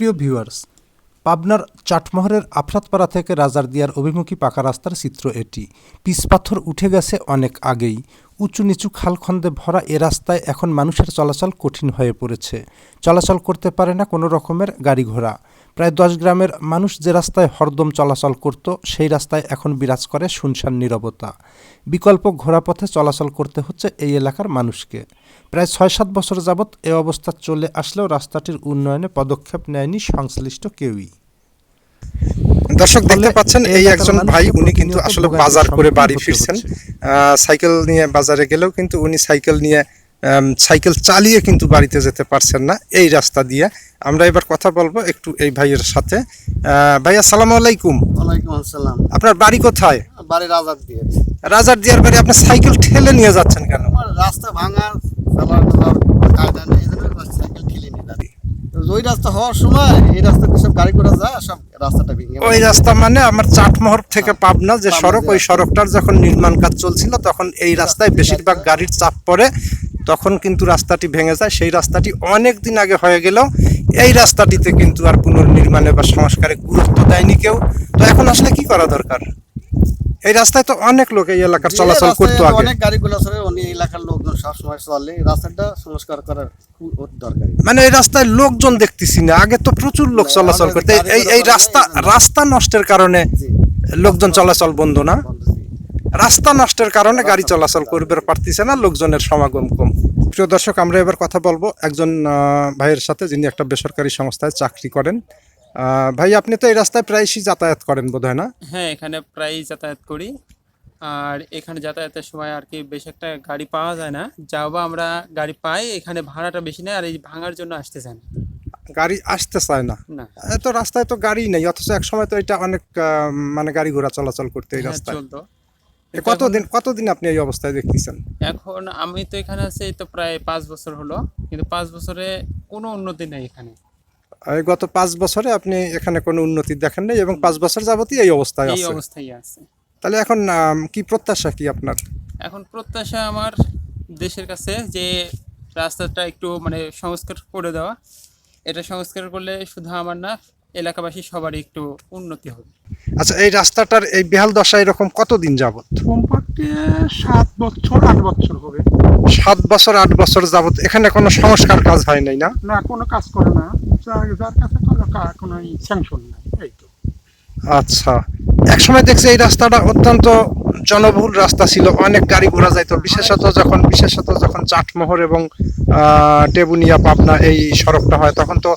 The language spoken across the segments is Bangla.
সুপ্রিয় ভিউয়ার্স, পাবনার চাটমহরের আফরাতপাড়া থেকে রাজার রাজারদিয়ার অভিমুখী পাকা রাস্তার চিত্র এটি। পিসপাথর উঠে গেছে অনেক আগেই। উঁচু নিচু খালখন্দে ভরা এ রাস্তায় এখন মানুষের চলাচল কঠিন হয়ে পড়েছে। চলাচল করতে পারে না কোনো রকমের গাড়ি ঘোড়া প্রায় দশ গ্রামের মানুষ যে রাস্তায় হরদম চলাচল করত, সেই রাস্তায় এখন বিরাজ করে শুনশান নীরবতা। বিকল্প ঘোড়াপথে চলাচল করতে হচ্ছে এই এলাকার মানুষকে। প্রায় ছয় সাত বছর যাবৎ এ অবস্থা চলে আসলেও রাস্তাটির উন্নয়নে পদক্ষেপ নেয়নি সংশ্লিষ্ট কেউই। দর্শক দেখতে পাচ্ছেন এই একজন ভাই উনি কিন্তু আসলে বাজার করে বাড়ি ফিরছেন। সাইকেল নিয়ে বাজারে গেলেও কিন্তু উনি সাইকেল নিয়ে সাইকেল চালিয়ে কিন্তু বাড়িতে যেতে পারছেন না এই রাস্তা দিয়ে। আমরা এবার কথা বলব একটু এই ভাইয়ের সাথে। আহ, ভাই আসসালামু আলাইকুম। ওয়ালাইকুম আসসালাম। আপনার বাড়ি কোথায়? বাড়ি রাজার দিয়ে রাজার দিয়ার বাড়ি আপনি সাইকেল ঠেলে নিয়ে যাচ্ছেন কেন? রাস্তা ভাঙা টালার কায়দা নেই এই জন্য সাইকেল ঠেলে নিয়ে যাচ্ছি। তো ওই রাস্তা হওয়ার সময় এই রাস্তা সব গাড়ি ঘোড়া যায় সব রাস্তাটা ভেঙে ওই রাস্তা মানে আমার চাটমোহর থেকে পাবনা যে সড়ক ওই সড়কটার যখন নির্মাণ কাজ চলছিল তখন এই রাস্তায় বেশিরভাগ গাড়ির চাপ পড়ে তখন কিন্তু রাস্তাটি ভেঙে যায়। সেই রাস্তাটি অনেক দিন আগে হয়ে গেলেও এই রাস্তাটিতে কিন্তু আর পুনর্নির্মাণে বা সংস্কারে গুরুত্ব দেয়নি কেউ। তো এখন আসলে কি করা দরকার? এই রাস্তায় তো অনেক লোক এই এলাকার চলাচল করতো আগে। অনেক গাড়িগুলো চলে অনেক এলাকার লোকজন সবসময় চলে। এই রাস্তাটা সংস্কার করার খুব দরকারি। মানে এই রাস্তায় লোকজন দেখতেছি না আগে তো প্রচুর লোক চলাচল করতে। এই এই রাস্তা রাস্তা নষ্টের কারণে লোকজন চলাচল বন্ধ না। রাস্তা নষ্টের কারণে গাড়ি চলাচল করবে পারতেছে না লোকজনের সমাগম কম। প্রিয় দর্শক আমরা এবার কথা বলব। একজন ভাইয়ের সাথে যিনি একটা বেসরকারি সংস্থায় চাকরি করেন ভাই আপনি তো এই রাস্তায় প্রায়শই যাতায়াত করেন বোধ হয় না? হ্যাঁ এখানে প্রায়ই যাতায়াত করি। আর এখানে যাতায়াতের সময় আর কি বেশ একটা গাড়ি পাওয়া যায় না। যাও বা আমরা গাড়ি পাই এখানে ভাড়াটা বেশি নেয় আর এই ভাঙার জন্য আসতে চান গাড়ি আসতে চায় না? না। এত রাস্তায় তো গাড়ি নেই অথচ এক সময় তো এটা অনেক মানে গাড়ি ঘোড়া চলাচল করতে এই হ্যাঁ, রাস্তায়। চলতো। কতদিন কতদিন আপনি এই অবস্থায় দেখতেছেন? এখন আমি তো এখানে আছি তো প্রায় পাঁচ বছর হলো। কিন্তু পাঁচ বছরে কোনো উন্নতি নেই এখানে। গত পাঁচ বছরে আপনি এখানে কোনো উন্নতি দেখেন নাই এবং পাঁচ বছর যাবতই এই অবস্থায় এই আছে। অবস্থায় আছে। তাহলে এখন আম, কি প্রত্যাশা কি আপনার? এখন প্রত্যাশা আমার দেশের কাছে যে রাস্তাটা একটু মানে সংস্কার করে দেওয়া। এটা সংস্কার করলে শুধু আমার না এলাকাবাসী সবারই একটু উন্নতি হবে। আচ্ছা এই রাস্তাটার এই বেহাল দশা এরকম কতদিন যাবত? কমপক্ষে সাত বছর আট বছর হবে। সাত বছর আট বছর যাবত এখানে কোনো সংস্কার কাজ হয় নাই না। না কোনো কাজ করে না। যার কাছে কোনো কোনো স্যাংশন নাই এই তো। আচ্ছা। একসময় দেখছি এই রাস্তাটা অত্যন্ত জনবহুল রাস্তা ছিল অনেক গাড়ি ঘোড়া যাইতো। বিশেষত যখন বিশেষত যখন চাটমোহর এবং টেবুনিয়া পাবনা এই সড়কটা হয় তখন তো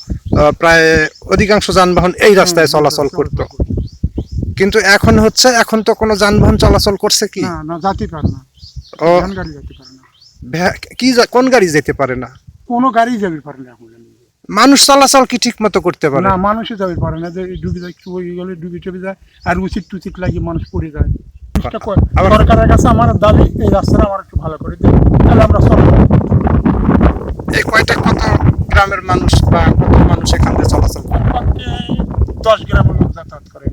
প্রায় অধিকাংশ যানবাহন এই রাস্তায় চলাচল করত। কিন্তু এখন হচ্ছে এখন তো কোনো যানবাহন চলাচল করছে কি? না না যাতে পারে না। ও গাড়ি যেতে পারে না। কি কোন গাড়ি যেতে পারে না? কোনো গাড়ি যাবে পারে না এখন মানুষ চলাচল কি ঠিক মতো করতে পারে? না মানুষে যাবে পারে না। যে ডুবে যায় একটু ওই গেলে ডুবে টুবে যায় আর উচিত টুচিত লাগিয়ে মানুষ পড়ে যায়। সরকারের কাছে আমার দাবি এই রাস্তাটা আমার একটু ভালো করে দেয় তাহলে আমরা চলবো। এই কয়টা কত গ্রামের মানুষ বা কত মানুষ এখান থেকে চলাচল করে? দশ গ্রামের লোক যাতায়াত করে।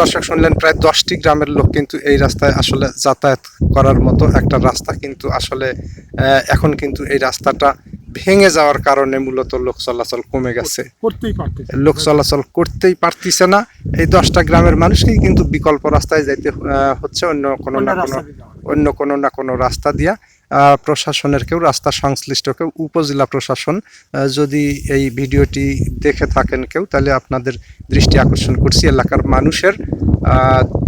দর্শক শুনলেন প্রায় দশটি গ্রামের লোক কিন্তু এই রাস্তায় আসলে যাতায়াত করার মতো একটা রাস্তা কিন্তু আসলে এখন কিন্তু এই রাস্তাটা ভেঙে যাওয়ার কারণে মূলত লোক চলাচল কমে গেছে। লোক চলাচল করতেই পারতিছে না। এই দশটা গ্রামের মানুষকেই কিন্তু বিকল্প রাস্তায় যাইতে হচ্ছে অন্য কোনো না কোনো অন্য কোনো না কোনো রাস্তা দিয়া প্রশাসনের কেউ, রাস্তা সংশ্লিষ্ট কেউ, উপজেলা প্রশাসন যদি এই ভিডিওটি দেখে থাকেন কেউ, তাহলে আপনাদের দৃষ্টি আকর্ষণ করছি। এলাকার মানুষের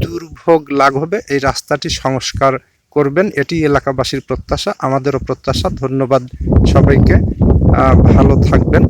দুর্ভোগ লাঘবে, এই রাস্তাটি সংস্কার করবেন। এটি এলাকাবাসীর প্রত্যাশা, আমাদেরও প্রত্যাশা। ধন্যবাদ সবাইকে। ভালো থাকবেন।